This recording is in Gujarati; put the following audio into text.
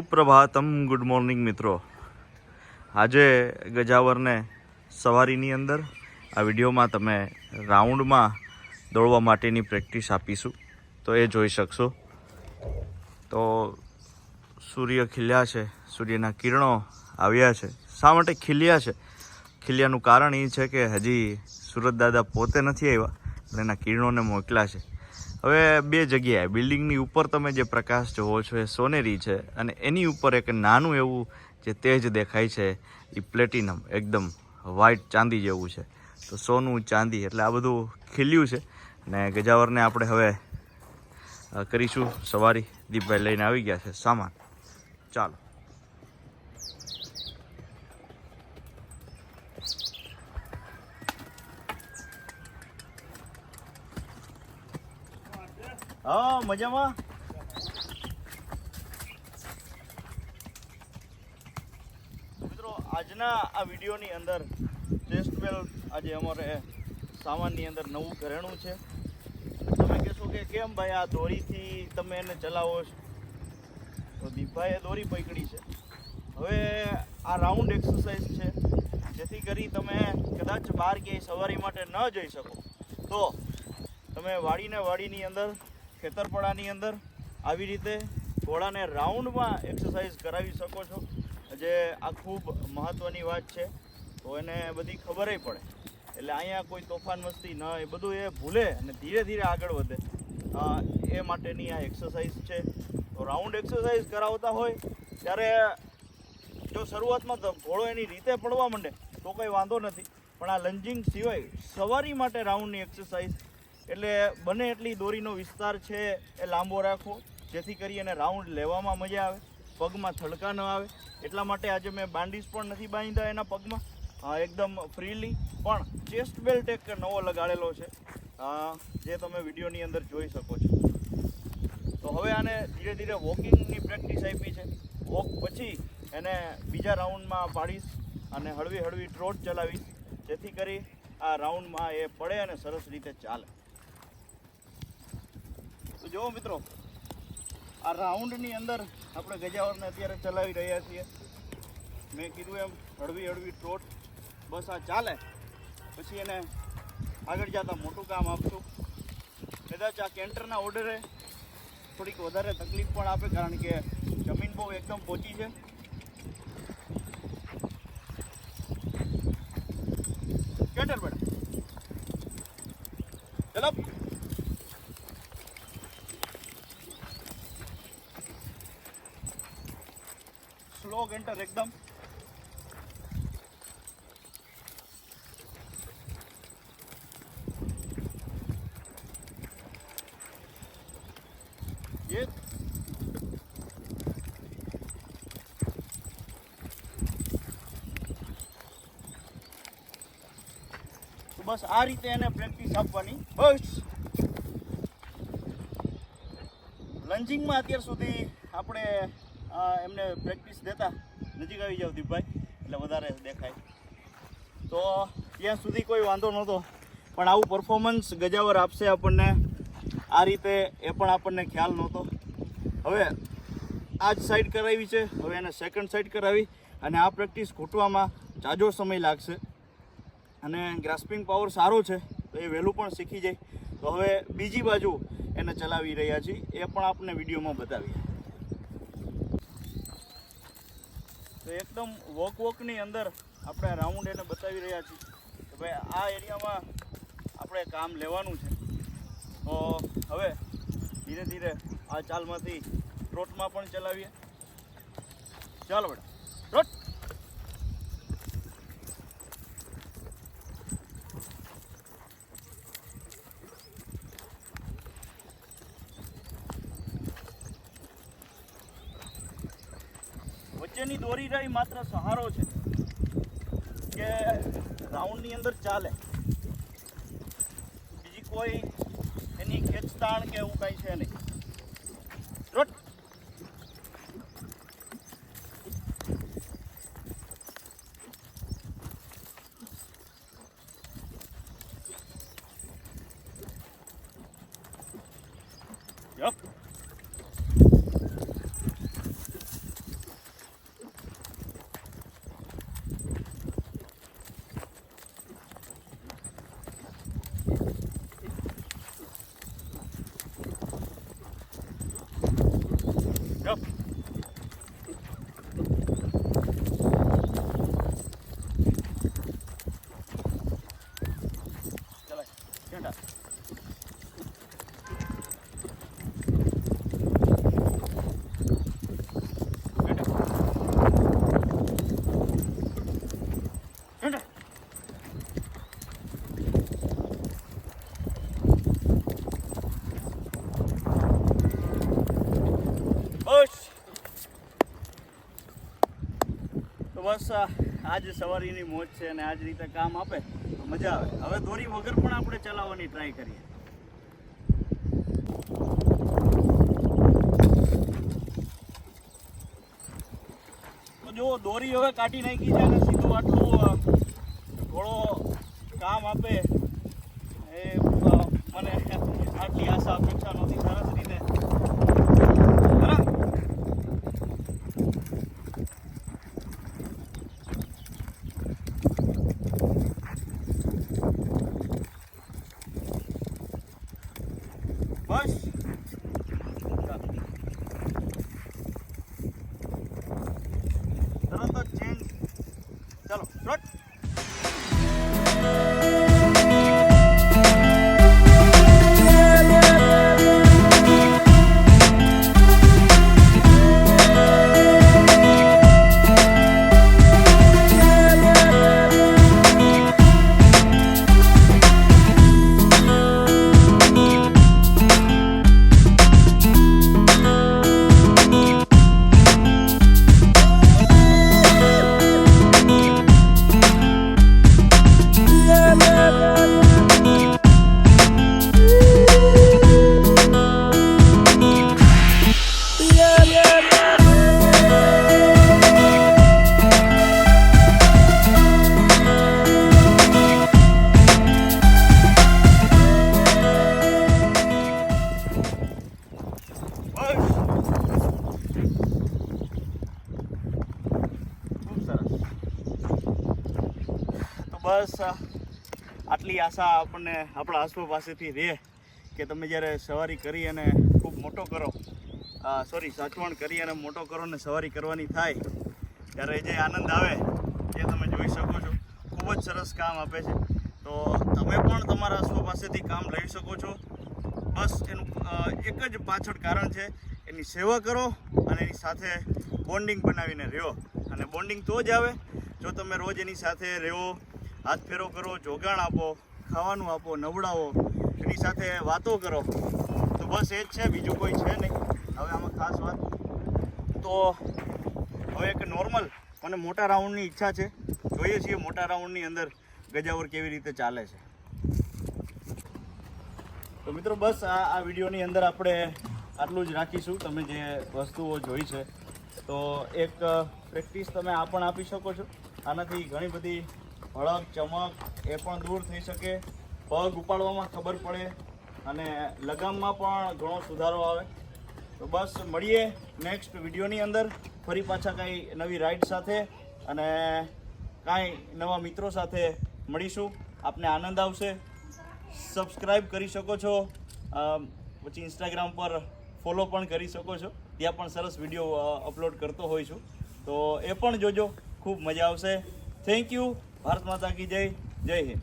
સુપ્રભાતમ ગુડ મોર્નિંગ મિત્રો. આજે ગજાવરને સવારીની અંદર આ વિડીયોમાં તમે રાઉન્ડમાં દોડવા માટેની પ્રેક્ટિસ આપીશું. તો એ જોઈ શકશો. તો સૂર્ય ખીલ્યા છે. સૂર્યના કિરણો આવ્યા છે. શા માટે ખીલ્યા છે? ખીલ્યાનું કારણ એ છે કે હજી સુરત દાદા પોતે નથી આવ્યા, પણ એના કિરણોને મોકલ્યા છે. હવે બે જગ્યાએ, બિલ્ડિંગની ઉપર તમે જે પ્રકાશ જોવો છો એ સોનેરી છે અને એની ઉપર એક નાનું એવું જે તેજ દેખાય છે એ પ્લેટિનમ, એકદમ વ્હાઇટ ચાંદી જેવું છે. તો સોનું ચાંદી એટલે આ બધું ખીલ્યું છે ને ગજાવરને આપણે હવે કરીશું સવારી. દીપભાઈ લઈને આવી ગયા છે સામાન. ચાલો. હા, મજામાં. મિત્રો, આજના આ વિડીયોની અંદર ટેસ્ટ વેલ આજે અમારે સામાનની અંદર નવું ઘરેણું છે. તમે કહેશો કે કેમ ભાઈ આ દોરીથી તમે એને ચલાવો છો? તો દીપભાઈએ દોરી પકડી છે. હવે આ રાઉન્ડ એક્સરસાઇઝ છે. જેથી કરી તમે કદાચ બહાર ક્યાંય સવારી માટે ન જઈ શકો. તો તમે વાડીને વાડીની અંદર ખેતરપડાની અંદર આવી રીતે ઘોડાને રાઉન્ડમાં એક્સરસાઇઝ કરાવી શકો છો. જે આ ખૂબ મહત્ત્વની વાત છે. તો એને બધી ખબરે પડે. એટલે અહીંયા કોઈ તોફાન મસ્તી ન એ બધું એ ભૂલે અને ધીરે ધીરે આગળ વધે. એ માટેની આ એક્સરસાઇઝ છે. તો રાઉન્ડ એક્સરસાઇઝ કરાવતા હોય, ત્યારે જો શરૂઆતમાં ઘોડો એની રીતે પડવા માંડે, તો કંઈ વાંધો નથી. પણ આ લંજિંગ સિવાય સવારી માટે રાઉન્ડની એક્સરસાઇઝ એટલે બને એટલી દોરીનો વિસ્તાર છે એ લાંબો રાખવો. જેથી કરી અને રાઉન્ડ લેવામાં મજા આવે, પગમાં થડકા ન આવે. એટલા માટે આજે મેં બાંડીસ પણ નથી બાંધ્યા એના પગમાં. એકદમ ફ્રીલી પણ ચેસ્ટ બેલ્ટ એક નવો લગાડેલો છે. જે તમે વિડીયોની અંદર જોઈ શકો છો. તો હવે આને ધીરે ધીરે વોકિંગની પ્રેક્ટિસ આપી છે. વોક પછી એને બીજા રાઉન્ડમાં પાડીશ અને હળવી હળવી ટ્રોટ ચલાવીશ. જેથી કરી આ રાઉન્ડમાં એ પડે અને સરસ રીતે ચાલે. તો મિત્રો, આ રાઉન્ડની અંદર આપણે ગજાવરને અત્યારે ચલાવી રહ્યા છીએ. મેં કીધું એમ, હળવી હળવી ટ્રોટ બસ આ ચાલે. પછી એને આગળ જતાં મોટું કામ આપશું. કદાચ આ કેન્ટરના ઓર્ડરે થોડીક વધારે તકલીફ પણ આપે, કારણ કે જમીન બહુ એકદમ પોચી છે. કેન્ટર બેટા ચલો સ્લો કેન્ટર એકદમ. બસ આ રીતે એને પ્રેક્ટિસ આપવાની. બસ. લંજિંગમાં અત્યાર સુધી આપણે એમને પ્રેક્ટિસ દેતા. નજીક આવી જાવ દીપભાઈ, એટલે વધારે દેખાય. તો ત્યાં સુધી કોઈ વાંધો નહોતો. પણ આવું પરફોર્મન્સ ગજાવર આપશે આપણને. આ રીતે એ પણ આપણને ખ્યાલ નહોતો. હવે આ જ સાઈડ કરાવી છે. હવે એને સેકન્ડ સાઈડ કરાવી. અને આ પ્રેક્ટિસ ઘૂંટવામાં જાજો સમય લાગશે. અને ગ્રાસ્પિંગ પાવર સારો છે. તો એ વહેલું પણ શીખી જાય. તો હવે બીજી બાજુ એને ચલાવી રહ્યા છીએ. એ પણ આપણને વિડીયોમાં બતાવીએ. તો એકદમ વોક વોકની અંદર આપણે રાઉન્ડ એને બતાવી રહ્યા છીએ. કે ભાઈ, આ એરિયામાં આપણે કામ લેવાનું છે. તો હવે ધીરે ધીરે આ ચાલમાંથી ટ્રોટમાં પણ ચલાવીએ. ચાલો બેટા. ટ્રોટ વચ્ચેની દોરી રહી માત્ર સહારો છે. કે રાઉન્ડની અંદર ચાલે. બીજી કોઈ એની ખેંચતાણ કે એવું કાંઈ છે નહીં. બસ આજ સવારીની મોજ છે અને આજ રીતે કામ આપે મજા આવે. હવે દોરી વગર પણ આપણે ચલાવવાની ટ્રાય કરીએ. તો જો દોરી હવે કાઢી નાખી છે અને સીધું આટલું ઘોડો કામ આપે. એ મને આટલી આશા, અપેક્ષા નહોતી સરસ રીતે બરાબર બસ ચાલો તરત જ ચેન્જ ચાલો બસ આટલી આશા આપણને આપણા આસપો પાસેથી રહે કે તમે જ્યારે સવારી કરી અને ખૂબ મોટો કરો સોરી સાચવણ કરી અને મોટો કરો ને સવારી કરવાની થાય, ત્યારે જે આનંદ આવે એ તમે જોઈ શકો છો. ખૂબ જ સરસ કામ આપે છે. તો તમે પણ તમારા આસપો પાસેથી કામ લઈ શકો છો. બસ એનું એક જ પાછળ કારણ છે, એની સેવા કરો અને એની સાથે બોન્ડિંગ બનાવીને રહ્યો. અને બોન્ડિંગ તો જ આવે. જો તમે રોજ એની સાથે રહ્યો હાથ ફેરો કરો જોગાણ આપો, ખાવાનું આપો, નવડાવો, એની સાથે વાતો કરો. તો બસ એ જ છે, બીજું કોઈ છે નહીં. હવે આમાં ખાસ વાત. તો હવે એક નોર્મલ મને મોટા રાઉન્ડની ઈચ્છા છે. જોઈએ છીએ મોટા રાઉન્ડની અંદર ગજાવર કેવી રીતે ચાલે છે. તો મિત્રો બસ આ આ વિડીયોની અંદર આપણે આટલું જ રાખીશું. તમે જે વસ્તુઓ જોઈ છે. તો એક પ્રેક્ટિસ તમે આ પણ આપી શકો છો. આનાથી ઘણી બધી ભળક ચમક એ પણ દૂર થઈ શકે. પગ ઉપાડવામાં ખબર પડે અને લગામમાં પણ ઘણો સુધારો આવે. તો બસ મળીએ નેક્સ્ટ વિડીયોની અંદર. ફરી પાછા કાંઈ નવી રાઈડ સાથે અને કાંઈ નવા મિત્રો સાથે મળીશું. આપને આનંદ આવશે. સબસ્ક્રાઈબ કરી શકો છો. પછી ઇન્સ્ટાગ્રામ પર ફોલો પણ કરી શકો છો. ત્યાં પણ સરસ વીડિયો અપલોડ કરતો હોઈશું તો એ પણ જોજો. ખૂબ મજા આવશે. થેન્ક યુ ભારત માતા કી જય. જય હિન્દ.